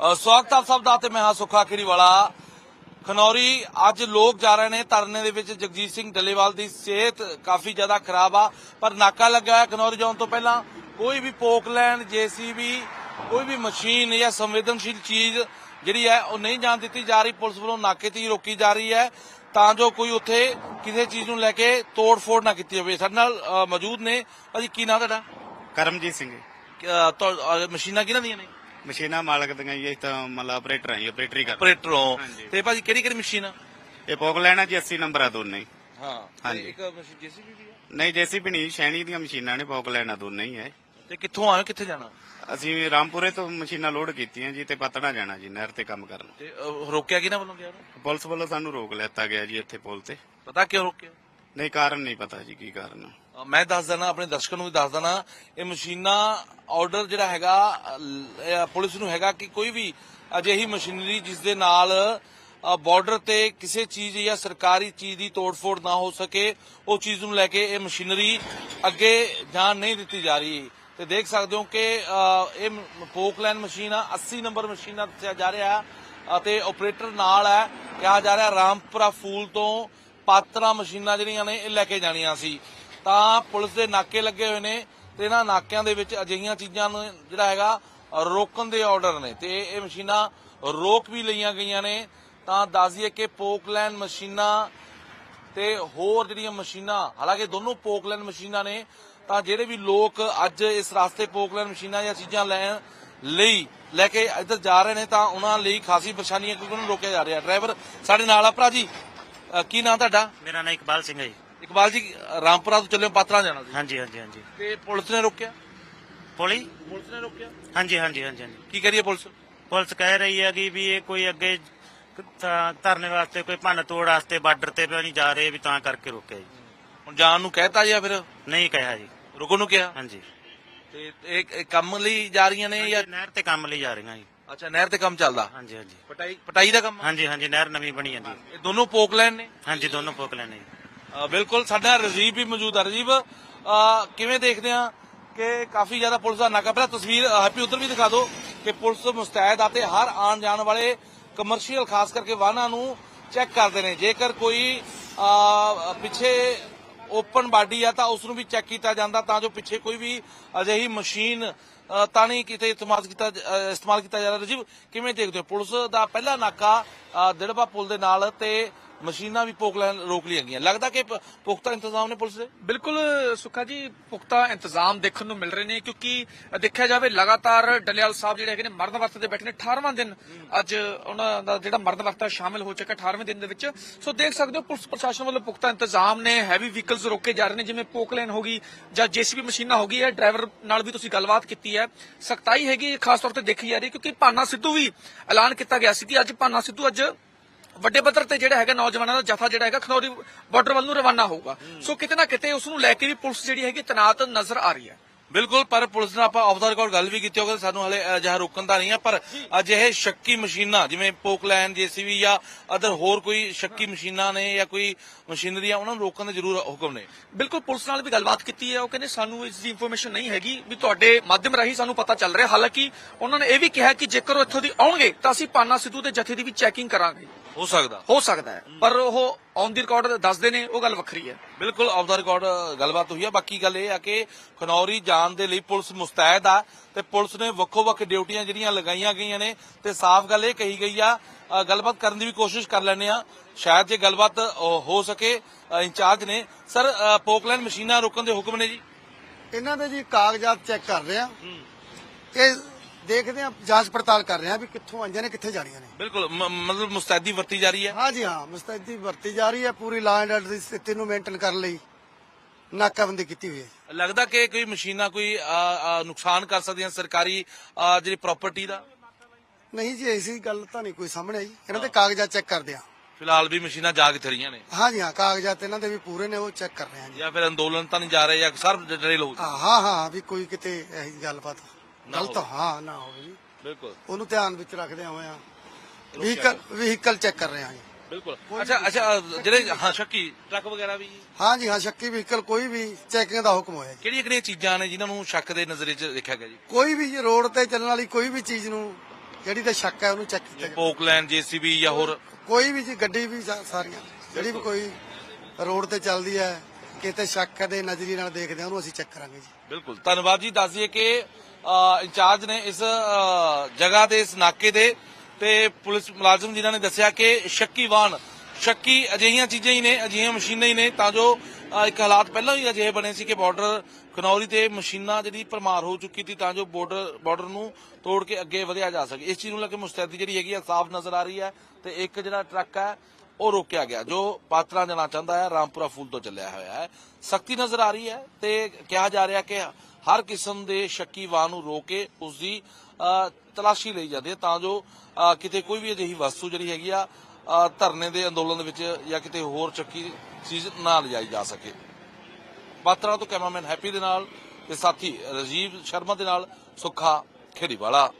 ਸਵਾਗਤ ਆਪ ਸਭ ਦਾ ਤੇ ਮੈਂ ਹਾਂ ਸੁਖਾ ਖੇੜੀਵਾਲਾ ਖਨੌਰੀ ਅੱਜ ਲੋਕ ਜਾ ਰਹੇ ਨੇ ਧਰਨੇ ਦੇ ਵਿੱਚ। ਜਗਜੀਤ ਸਿੰਘ ਡੱਲੇਵਾਲ ਦੀ ਸਿਹਤ ਕਾਫੀ ਜ਼ਿਆਦਾ ਖਰਾਬ ਆ ਪਰ ਨਾਕਾ ਲੱਗਾ ਹੈ ਖਨੌਰੀ ਜਾਣ ਤੋਂ ਪਹਿਲਾਂ। ਕੋਈ ਵੀ ਪੋਕਲੈਂਡ ਜੀਸੀਬੀ ਕੋਈ ਵੀ ਮਸ਼ੀਨ ਜਾਂ ਸੰਵੇਦਨਸ਼ੀਲ ਚੀਜ਼ ਜਿਹੜੀ ਹੈ ਉਹ ਨਹੀਂ ਜਾਣ ਦਿੱਤੀ ਜਾ ਰਹੀ। ਪੁਲਿਸ ਵੱਲੋਂ ਨਾਕੇ ਤੇ ਹੀ ਰੋਕੀ ਜਾ ਰਹੀ ਹੈ। ਤਾਂ ਜੋ ਕੋਈ ਉੱਥੇ ਕਿਸੇ ਚੀਜ਼ ਨੂੰ ਲੈ ਕੇ ਤੋੜ-ਫੋੜ ਨਾ ਕੀਤੀ ਹੋਵੇ ਸਾਡੇ ਨਾਲ ਮੌਜੂਦ ਨੇ। ਭਾਜੀ ਕੀ ਨਾਂ ਤੁਹਾਡਾ? ਕਰਮਜੀਤ ਸਿੰਘ ਮਸ਼ੀਨਾਂ ਕਿਹਨਾਂ ਦੀਆਂ ਨੇ? ਮਸ਼ੀਨਾਂ ਮਾਲਕ ਦੀਆਂ ਜੀ ਇਹ ਤਾਂ ਮਤਲਬ ਆਪਰੇਟਰ ਆ ਜੀ ਆਪਰੇਟਰ ਹੀ ਕਰਦੇ। ਆਪਰੇਟਰ। ਹੋ ਹਾਂਜੀ। ਤੇ ਭਾਜੀ ਕਿਹੜੀ ਕਿਹੜੀ ਮਸ਼ੀਨ ਆ? ਇਹ ਪੋਕ ਲੈਣਾ ਜੀ 80 ਨੰਬਰ ਆ ਦੋਨੇ ਹੀ। ਹਾਂ ਹਾਂਜੀ। ਇੱਕ ਮਸ਼ੀਨ ਜੀਸੀਬੀ ਵੀ ਆ? ਨਹੀਂ ਜੇਸੀਬੀ ਨਹੀਂ ਸ਼ੈਣੀ ਦੀਆਂ ਮਸ਼ੀਨਾਂ ਨੇ ਪੋਕ ਲੈਣਾ ਦੋਨੇ ਹੀ ਹੈ। ਤੇ ਕਿੱਥੋਂ ਆਏ ਕਿੱਥੇ ਜਾਣਾ? ਅਸੀਂ ਰਾਮਪੁਰੇ ਤੋਂ ਮਸ਼ੀਨਾਂ ਲੋਡ ਕੀਤੀਆਂ ਜੀ ਤੇ ਪਤੜਾ ਜਾਣਾ ਜੀ ਨਹਿਰ ਤੇ ਕੰਮ ਕਰਨ। ਤੇ ਰੋਕਿਆ ਕਿਹਨਾਂ ਵੱਲੋਂ ਗਿਆ? ਪੁਲਿਸ ਵੱਲੋਂ ਸਾਨੂੰ ਰੋਕ ਲਿੱਤਾ ਗਿਆ ਜੀ ਇੱਥੇ ਪੁਲ ਤੇ। ਪਤਾ ਕਿਉਂ ਰੋਕਿਆ? ਨਹੀਂ ਕਾਰਨ ਨਹੀਂ ਪਤਾ ਜੀ ਕੀ ਕਾਰਨ ਆ। ਮੈਂ ਦੱਸ ਦਣਾ ਆਪਣੇ ਦਰਸ਼ਕਾਂ ਨੂੰ ਵੀ ਦੱਸ ਦਣਾ ਇਹ ਮਸ਼ੀਨਾਂ ਆਰਡਰ ਜਿਹੜਾ ਹੈਗਾ ਅ, ਪੁਲਿਸ ਨੂੰ ਹੈਗਾ ਕਿ ਕੋਈ ਵੀ ਅਜਿਹੀ ਮਸ਼ੀਨਰੀ ਜਿਸ ਦੇ ਨਾਲ ਬਾਰਡਰ ਤੇ ਕਿਸੇ ਚੀਜ਼ ਜਾਂ ਸਰਕਾਰੀ ਚੀਜ਼ ਦੀ ਤੋੜਫੋੜ ਨਾ ਹੋ ਸਕੇ ਉਹ ਚੀਜ਼ ਨੂੰ ਲੈ ਕੇ ਇਹ ਮਸ਼ੀਨਰੀ ਅੱਗੇ ਜਾਣ ਨਹੀਂ ਦਿੱਤੀ ਜਾ ਰਹੀ ਤੇ ਦੇਖ ਸਕਦੇ ਹੋ ਕਿ ਅ, ਇਹ ਮ- ਮਸ਼ੀਨ ਆ 80 ਨੰਬਰ ਮਸ਼ੀਨਾਂ ਦੱਸਿਆ ਜਾ ਰਿਹਾ ਅਤੇ ਆਪਰੇਟਰ ਨਾਲ ਹੈ ਕਿਹਾ ਜਾ ਰਿਹਾ ਰਾਮਪੁਰਾ ਫੂਲ ਤੋਂ ਪਾਤਰਾ ਮਸ਼ੀਨਾਂ ਜਿਹੜੀਆਂ ਨੇ, ਇਹ ਲੈ ਕੇ ਜਾਣੀਆਂ ਸੀ। ਤਾਂ ਪੁਲਿਸ ਦੇ ਨਾਕੇ ਲੱਗੇ ਹੋਏ ਨੇ ਤੇ ਇਹਨਾਂ ਨਾਕਿਆਂ ਦੇ ਵਿੱਚ ਅਜਿਹੀਆਂ ਚੀਜ਼ਾਂ ਨੂੰ ਜਿਹੜਾ ਹੈਗਾ, ਰੋਕਣ ਦੇ ਆਰਡਰ ਨੇ ਤੇ ਇਹ ਮਸ਼ੀਨਾਂ ਰੋਕ ਵੀ ਲਈਆਂ ਗਈਆਂ ਨੇ। ਤਾਂ ਦੱਸ ਦਈਏ ਕਿ ਪੋਕਲੈਂਡ ਮਸ਼ੀਨਾਂ ਤੇ ਹੋਰ ਜਿਹੜੀਆਂ ਮਸ਼ੀਨਾਂ, ਹਾਲਾਂਕਿ ਦੋਨੋਂ ਪੋਕਲੈਂਡ ਮਸ਼ੀਨਾਂ ਨੇ, ਤਾਂ ਜਿਹੜੇ ਵੀ ਲੋਕ ਅੱਜ ਇਸ ਰਾਸਤੇ ਪੋਕਲੈਂਡ ਮਸ਼ੀਨਾਂ ਜਾਂ ਚੀਜ਼ਾਂ ਲੈਣ ਲਈ ਲੈ ਕੇ ਇੱਧਰ ਜਾ ਰਹੇ ਨੇ, ਤਾਂ ਉਹਨਾਂ ਲਈ ਖਾਸੀ ਪਰੇਸ਼ਾਨੀ ਕਿਉਂਕਿ ਉਹਨਾਂ ਨੂੰ ਰੋਕਿਆ ਜਾ ਰਿਹਾ। ਡਰਾਈਵਰ ਸਾਡੇ ਨਾਲ ਆ, ਭਰਾ ਜੀ। ਅ, ਕੀ ਨਾਂ ਤੁਹਾਡਾ? ਮੇਰਾ ਨਾਮ ਇਕਬਾਲ ਸਿੰਘ ਹੈ ਜੀ। ਇਕਬਾਲ ਜੀ ਰਾਮਪੁਰਾ ਤੋਂ ਚੱਲੇ ਪਾਤਰਾ ਜਾਣਾ ਸੀ। ਹਾਂਜੀ ਹਾਂਜੀ ਹਾਂਜੀ। ਤੇ ਪੁਲਿਸ ਨੇ ਰੋਕਿਆ? ਪੁਲੀ? ਪੁਲਿਸ ਨੇ ਰੋਕਿਆ? ਹਾਂਜੀ ਹਾਂਜੀ ਹਾਂਜੀ ਹਾਂਜੀ। ਕੀ ਕਰੀਏ ਪੁਲਿਸ? ਪੁਲਿਸ ਕਹਿ ਰਹੀ ਹੈ ਕਿ ਵੀ ਇਹ ਕੋਈ ਅੱਗੇ ਧ- ਧਰਨੇ ਵਾਸਤੇ ਕੋਈ ਭੰਨ ਤੋੜ ਵਾਸਤੇ ਬਾਰਡਰ ਤੇ ਵੀ ਨਹੀਂ ਜਾ ਰਹੇ ਵੀ ਤਾਂ ਕਰਕੇ ਰੋਕਿਆ ਜੀ। ਹੁਣ ਜਾਣ ਨੂੰ ਕਹਿਤਾ ਜਾਂ ਫਿਰ? ਨਹੀਂ ਕਿਹਾ ਜੀ। ਰੁਕਣ ਨੂੰ ਕਿਹਾ? ਹਾਂਜੀ। ਤੇ ਇਹ ਇਹ ਕੰਮ ਲਈ ਜਾ ਰਹੀਆਂ ਨੇ ਜਾਂ ਨਹਿਰ ਤੇ ਕੰਮ ਲਈ ਜਾ ਰਹੀਆਂ ਜੀ। ਅੱਛਾ ਨਹਿਰ ਤੇ ਕੰਮ ਚੱਲਦਾ? ਹਾਂਜੀ ਹਾਂਜੀ। ਪਟਾਈ ਪਟਾਈ ਦਾ ਕੰਮ? ਆ? ਹਾਂਜੀ ਹਾਂਜੀ ਨਹਿਰ ਨਵੀਂ ਬਣੀ ਜਾਂਦੀ ਇਹ ਦੋਨੋਂ ਪੋਕਲੈਂਡ ਨੇ? ਹਾਂਜੀ ਦੋਨੋਂ ਪੋਕ ਲੈਣੇ ਅ, ਬਿਲਕੁਲ ਸਾਡਾ ਰਜੀਬ ਵੀ ਮੌਜੂਦ ਹੈ ਰਜੀਬ ਅ, ਕਿਵੇਂ ਦੇਖਦੇ ਆ ਕਿ ਕਾਫੀ ਜ਼ਿਆਦਾ ਪੁਲਿਸ ਦਾ ਨਾਕਾ? ਪਹਿਲਾਂ ਤਸਵੀਰ ਅ, ਹੈਪੀ ਉਧਰ ਵੀ ਦਿਖਾ ਦਿਓ ਕਿ ਪੁਲਿਸ ਮੁਸਤੈਦ ਆ ਤੇ ਹਰ ਆਉਣ ਜਾਣ ਵਾਲੇ ਕਮਰਸ਼ੀਅਲ ਖਾਸ ਕਰਕੇ ਵਾਹਨਾਂ ਨੂੰ ਚੈੱਕ ਕਰਦੇ ਨੇ। ਜੇਕਰ ਕੋਈ ਅ, ਪਿੱਛੇ ਓਪਨ ਬਾਡੀ ਆ ਤਾਂ ਉਸ ਨੂੰ ਵੀ ਚੈੱਕ ਕੀਤਾ ਜਾਂਦਾ ਤਾਂ ਜੋ ਪਿੱਛੇ ਕੋਈ ਵੀ ਅਜਿਹੀ ਮਸ਼ੀਨ ਤਾਂ ਨਹੀਂ ਕਿਤੇ ਇਸਤੇਮਾਲ ਕੀਤਾ ਇਸਤੇਮਾਲ ਕੀਤਾ ਜਾ ਰਿਹਾ। ਰਜੀਬ ਕਿਵੇਂ ਦੇਖਦੇ ਹੋ? ਪੁਲਿਸ ਦਾ ਪਹਿਲਾ ਨਾਕਾ ਅ, ਦਿੜਬਾ ਪੁਲ ਦੇ ਨਾਲ ਤੇ ਮਸ਼ੀਨਾਂ ਵੀ ਪੋਕ ਲੈਣ ਰੋਕ ਲਈਆਂ ਗਈਆਂ। ਲੱਗਦਾ ਕਿ ਪੁਖਤਾ ਇੰਤਜ਼ਾਮ ਨੇ ਪੁਲਿਸ ਦੇ? ਬਿਲਕੁਲ, ਸੁੱਖਾ ਜੀ, ਪੁਖਤਾ ਇੰਤਜ਼ਾਮ ਦੇਖਣ ਨੂੰ ਮਿਲ ਰਹੇ ਨੇ ਕਿਉਂਕਿ ਦੇਖਿਆ ਜਾਵੇ, ਲਗਾਤਾਰ ਡਲਿਆਲ ਸਾਹਿਬ ਜਿਹੜੇ ਹੈਗੇ ਨੇ ਮਰਨ ਵਰਤ ਤੇ ਬੈਠੇ ਨੇ। 18ਵਾਂ ਦਿਨ ਅੱਜ ਉਹਨਾਂ ਦਾ ਜਿਹੜਾ ਮਰਨ ਵਰਤ ਸ਼ਾਮਿਲ ਹੋ ਚੁੱਕਾ 18ਵੇਂ ਦਿਨ ਦੇ ਵਿੱਚ। ਸੋ ਦੇਖ ਸਕਦੇ ਹੋ, ਪੁਲਿਸ ਪ੍ਰਸ਼ਾਸਨ ਵੱਲੋਂ ਪੁਖਤਾ ਇੰਤਜ਼ਾਮ ਨੇ। ਹੈਵੀ ਵਹੀਕਲਸ ਰੋਕੇ ਜਾ ਰਹੇ ਨੇ, ਜਿਵੇਂ ਪੋਕਲੇਨ ਹੋ ਹੋਗੀ ਜਾਂ ਜੀਸੀਬੀ ਮਸ਼ੀਨਾਂ ਹੋਗੀ ਹੈ ਡਰਾਈਵਰ ਨਾਲ ਵੀ ਤੁਸੀਂ ਗੱਲਬਾਤ ਕੀਤੀ ਹੈ। ਸਖਤਾਈ ਹੈਗੀ ਖਾਸ ਤੌਰ ਤੇ ਦੇਖੀ ਜਾ ਰਹੀ ਹੈ, ਕਿਉਂਕਿ ਭਾਨਾ ਸਿੱਧੂ ਵੀ ਐਲਾਨ ਕੀਤਾ ਗਿਆ ਸੀ ਕਿ ਅੱਜ ਭਾਨਾ ਸਿੱਧੂ ਅੱਜ ਵੱਡੇ ਪੱਧਰ ਤੇ ਜਿਹੜਾ ਹੈਗਾ ਨੌਜਵਾਨਾਂ ਦਾ ਜਥਾ ਜਿਹੜਾ ਹੈਗਾ ਖਨੌਰੀ ਬਾਰਡਰ ਵੱਲ ਨੂੰ ਰਵਾਨਾ ਹੋਊਗਾ। ਸੋ ਕਿਤੇ ਨਾ ਕਿਤੇ ਉਸ ਨੂੰ ਲੈ ਕੇ ਵੀ ਪੁਲਿਸ ਜਿਹੜੀ ਹੈਗੀ ਤਨਾਤ ਨਜ਼ਰ ਆ ਰਹੀ ਹੈ। ਬਿਲਕੁਲ ਪਰ ਪੁਲਿਸ ਨਾਲ ਆਪਾਂ ਆਫ ਦਾ ਰਿਕਾਰਡ ਗੱਲ ਵੀ ਕੀਤੀ ਹੋਵੇ ਸਾਨੂੰ ਹਲੇ ਅਜਿਹਾ ਰੋਕਣ ਦਾ ਨਹੀਂ ਹੈ ਪਰ ਅਜਿਹੇ ਸ਼ੱਕੀ ਮਸ਼ੀਨਾਂ ਜਿਵੇਂ ਪੋਕਲੈਨ ਜੀਸੀਬੀ ਜਾਂ ਅਦਰ ਹੋਰ ਕੋਈ ਸ਼ੱਕੀ ਮਸ਼ੀਨਾਂ ਨੇ ਜਾਂ ਕੋਈ ਮਸ਼ੀਨਰੀ ਆ ਉਹਨਾਂ ਨੂੰ ਰੋਕਣ ਦੇ ਜ਼ਰੂਰ ਹੁਕਮ ਨੇ। ਬਿਲਕੁਲ ਪੁਲਿਸ ਨਾਲ ਵੀ ਗੱਲਬਾਤ ਕੀਤੀ ਹੈ ਉਹ ਕਹਿੰਦੇ ਸਾਨੂੰ ਇਸ ਦੀ ਇਨਫੋਰਮੇਸ਼ਨ ਨਹੀਂ ਹੈਗੀ ਵੀ ਤੁਹਾਡੇ ਮਾਧਿਅਮ ਰਾਹੀਂ ਸਾਨੂੰ ਪਤਾ ਚੱਲ ਰਿਹਾ। ਹਾਲਾਂਕਿ ਉਹਨਾਂ ਨੇ ਇਹ ਵੀ ਕਿਹਾ ਕਿ ਜੇਕਰ ਉਹ ਇੱਥੋਂ ਦੀ ਆਉਣਗੇ ਤਾਂ ਅਸੀਂ ਪਾਨਾ ਸਿੱਧੂ ਦੇ ਜਥੇ ਦੀ ਵੀ ਚੈਕਿੰਗ ਕਰਾਂਗੇ। ਹੋ ਸਕਦਾ। ਹੋ ਸਕਦਾ ਹੈ ਪਰ ਉਹ ਔਨ ਦੀ ਰਿਕਾਰਡ ਦੱਸਦੇ ਨੇ ਉਹ ਗੱਲ ਵੱਖਰੀ ਹੈ। ਬਿਲਕੁਲ ਆਫ ਦਾ ਰਿਕਾਰਡ ਗੱਲਬਾਤ ਹੋਈ ਆ। ਬਾਕੀ ਗੱਲ ਇਹ ਆ ਕਿ ਖਨੌਰੀ ਜਾਣ ਦੇ ਲਈ ਪੁਲਿਸ ਮੁਸਤੈਦ ਆ ਤੇ ਪੁਲਿਸ ਨੇ ਵੱਖੋ ਵੱਖ ਡਿਊਟੀਆਂ ਜਿਹੜੀਆਂ ਲਗਾਈਆਂ ਗਈਆਂ ਨੇ ਤੇ ਸਾਫ਼ ਗੱਲ ਇਹ ਕਹੀ ਗਈ ਆ। ਗੱਲਬਾਤ ਕਰਨ ਦੀ ਵੀ ਕੋਸ਼ਿਸ਼ ਕਰ ਲੈਣੇ ਆ। ਸ਼ਾਇਦ ਜੇ ਗੱਲਬਾਤ ਹੋ ਸਕੇ ਇੰਚਾਰਜ ਨੇ। ਸਰ ਪੋਕਲੈਂਡ ਮਸ਼ੀਨਾਂ ਰੋਕਣ ਦੇ ਹੁਕਮ ਨੇ ਜੀ। ਇਹਨਾਂ ਦੇ ਜੀ ਕਾਗਜ਼ਾਤ ਚੈੱਕ ਕਰ ਰਹੇ ਆ। ਇਹ ਦੇਖਦੇ ਆ ਜਾਂਚ ਪੜਤਾਲ ਕਰ ਰਹੇ ਆ ਵੀ ਕਿੱਥੋਂ ਆਈਆਂ ਨੇ ਕਿੱਥੇ ਜਾਣੀਆਂ ਨੇ। ਬਿਲਕੁਲ ਮ- ਮਤਲਬ ਮੁਸਤੈਦੀ ਵਰਤੀ ਜਾ ਰਹੀ ਹੈ। ਹਾਂ ਜੀ ਹਾਂ ਮੁਸਤੈਦੀ ਵਰਤੀ ਜਾ ਰਹੀ ਹੈ ਪੂਰੀ ਲਾਅ ਐਂਡ ਆਰਡਰ ਦੀ ਸਥਿਤੀ ਨੂੰ ਮੇਨਟੇਨ ਕਰਨ ਲਈ ਨਾਕਾਬੰਦੀ ਕੀਤੀ ਹੋਈ ਹੈ ਲੱਗਦਾ ਕਿ ਕੋਈ ਮਸ਼ੀਨਾਂ ਕੋਈ ਅ, ਅ, ਨੁਕਸਾਨ ਕਰ ਸਕਦੀਆਂ ਸਰਕਾਰੀ ਅ, ਜਿਹੜੀ ਪ੍ਰਾਪਰਟੀ ਦਾ? ਨਹੀਂ ਜੀ ਐਸੀ ਗੱਲ ਤਾਂ ਨਹੀਂ ਕੋਈ ਸਾਹਮਣੇ ਆਈ ਇਹਨਾਂ ਦੇ ਕਾਗਜ਼ਾਤ ਚੈੱਕ ਕਰਦੇ ਆ ਫਿਲਹਾਲ ਵੀ ਮਸ਼ੀਨਾਂ ਜਾ ਕਿੱਥੇ ਰਹੀਆਂ ਨੇ। ਹਾਂ ਜੀ ਹਾਂ ਕਾਗਜ਼ਾਤ ਇਹਨਾਂ ਦੇ ਵੀ ਪੂਰੇ ਨੇ ਉਹ ਚੈੱਕ ਕਰ ਰਹੇ ਆ ਜੀ। ਜਾਂ ਫਿਰ ਅੰਦੋਲਨ ਤਾਂ ਨਹੀਂ ਜਾ ਰਹੇ ਜਾਂ ਸਰਬ ਡਰੇਲ ਹੋ ਹਾਂ ਹਾਂ ਹਾਂ ਵੀ ਕੋਈ ਕਿਤੇ ਇਹੀ ਗੱਲਬਾਤ ਗਲਤ ਹਾਂ ਨਾ ਹੋਵੇ ਜੀ। ਬਿਲਕੁਲ। ਉਹਨੂੰ ਧਿਆਨ ਵਿੱਚ ਰੱਖਦੇ ਹੋਏ ਆ। ਵਹੀਕਲ ਵਹੀਕਲ ਚੈੱਕ ਕਰ ਰਹੇ ਆ ਜੀ। ਬਿਲਕੁਲ। ਅੱਛਾ ਅੱਛਾ ਜਿਹੜੇ ਹਾਂ ਸ਼ੱਕੀ ਟਰੱਕ ਵਗੈਰਾ ਵੀ ਹਾਂ ਜੀ ਹਾਂ ਸ਼ੱਕੀ ਵਹੀਕਲ ਕੋਈ ਵੀ ਚੈਕਿੰਗ ਦਾ ਹੁਕਮ ਹੋਇਆ ਜੀ। ਕਿਹੜੀਆਂ ਕਿਹੜੀਆਂ ਚੀਜ਼ਾਂ ਨੇ ਜਿਨ੍ਹਾਂ ਨੂੰ ਸ਼ੱਕ ਦੇ ਨਜ਼ਰੇ 'ਚ ਦੇਖਿਆ ਗਿਆ ਜੀ? ਕੋਈ ਵੀ ਜੀ ਰੋਡ ਤੇ ਚੱਲਣ ਵਾਲੀ ਕੋਈ ਵੀ ਚੀਜ਼ ਨੂੰ ਜਿਹੜੀ ਤੇ ਸ਼ੱਕ ਹੈ ਉਹਨੂੰ ਚੈੱਕ ਕੀਤਾ ਜਾਵੇ। ਪੋਕਲੈਨ ਜੀਸੀਬੀ ਜਾਂ ਹੋਰ? ਕੋਈ ਵੀ ਜੀ ਗੱਡੀ ਵੀ ਸਾ- ਸਾਰੀਆਂ ਜਿਹੜੀ ਵੀ ਕੋਈ ਰੋਡ ਤੇ ਚੱਲਦੀ ਹੈ ਕਿਤੇ ਸ਼ੱਕ ਦੇ ਨਜ਼ਰੀਏ ਨਾਲ ਦੇਖਦੇ ਆ ਉਹਨੂੰ ਅਸੀਂ ਚੈੱਕ ਕਰਾਂਗੇ ਜੀ। ਬਿਲਕੁਲ। ਧੰਨਵਾਦ ਜੀ। ਦੱਸ ਦਈਏ ਕਿ ਇੰਚਾਰਜ ਨੇ ਇਸ ਜਗ੍ਹਾ ਦੇ ਇਸ ਨਾਕੇ ਦੇ ਤੇ ਪੁਲਿਸ ਮੁਲਾਜ਼ਮ ਜਿਨ੍ਹਾਂ ਨੇ ਦੱਸਿਆ ਕਿ ਸ਼ੱਕੀ ਵਾਹਨ ਸ਼ੱਕੀ ਅਜਿਹੀਆਂ ਚੀਜ਼ਾਂ ਹੀ ਨੇ ਅਜਿਹੀਆਂ ਮਸ਼ੀਨਾਂ ਹੀ ਨੇ ਤਾਂ ਜੋ ਅ, ਇੱਕ ਹਾਲਾਤ ਪਹਿਲਾਂ ਹੀ ਅਜਿਹੇ ਬਣੇ ਸੀ ਕਿ ਬਾਰਡਰ ਖਨੌਰੀ ਤੇ ਮਸ਼ੀਨਾਂ ਜਿਹੜੀ ਪਰਮਾਰ ਹੋ ਚੁੱਕੀ ਸੀ ਤਾਂ ਜੋ ਬਾਰਡਰ ਬਾਰਡਰ ਨੂੰ ਤੋੜ ਕੇ ਅੱਗੇ ਵਧਿਆ ਜਾ ਸਕੇ। ਇਸ ਚੀਜ਼ ਨੂੰ ਲੈ ਕੇ ਮੁਸਤੈਦੀ ਜਿਹੜੀ ਹੈਗੀ ਆ ਸਾਫ਼ ਨਜ਼ਰ ਆ ਰਹੀ ਹੈ ਤੇ ਇੱਕ ਜਿਹੜਾ ਟਰੱਕ ਹੈ ਉਹ ਰੋਕਿਆ ਗਿਆ ਜੋ ਪਾਤਰਾ ਜਾਣਾ ਚਾਹੁੰਦਾ ਹੈ ਰਾਮਪੁਰਾ ਫੂਲ ਤੋਂ ਚੱਲਿਆ ਹੋਇਆ ਹੈ। ਸਖਤੀ ਨਜ਼ਰ ਆ ਰਹੀ ਹੈ ਤੇ ਕਿਹਾ ਜਾ ਰਿਹਾ ਕਿ ਹਰ ਕਿਸਮ ਦੇ ਸ਼ੱਕੀ ਵਾਹਨ ਨੂੰ ਰੋਕ ਕੇ ਉਸ ਦੀ ਤਲਾਸ਼ੀ ਲਈ ਜਾਂਦੀ ਹੈ ਤਾਂ ਜੋ ਅ, ਕਿਤੇ ਕੋਈ ਵੀ ਅਜਿਹੀ ਵਸਤੂ ਜਿਹੜੀ ਹੈਗੀ ਆ ਧਰਨੇ ਦੇ ਅੰਦੋਲਨ ਦੇ ਵਿੱਚ ਜਾਂ ਕਿਤੇ ਹੋਰ ਚੱਕੀ ਚੀਜ਼ ਨਾ ਲਿਜਾਈ ਜਾ ਸਕੇ। ਪਾਤਰਾ ਤੋਂ ਕੈਮਰਾਮੈਨ ਹੈਪੀ ਦੇ ਨਾਲ ਤੇ ਸਾਥੀ ਰਾਜੀਵ ਸ਼ਰਮਾ ਦੇ ਨਾਲ ਸੁੱਖਾ ਖੇੜੀਵਾਲਾ।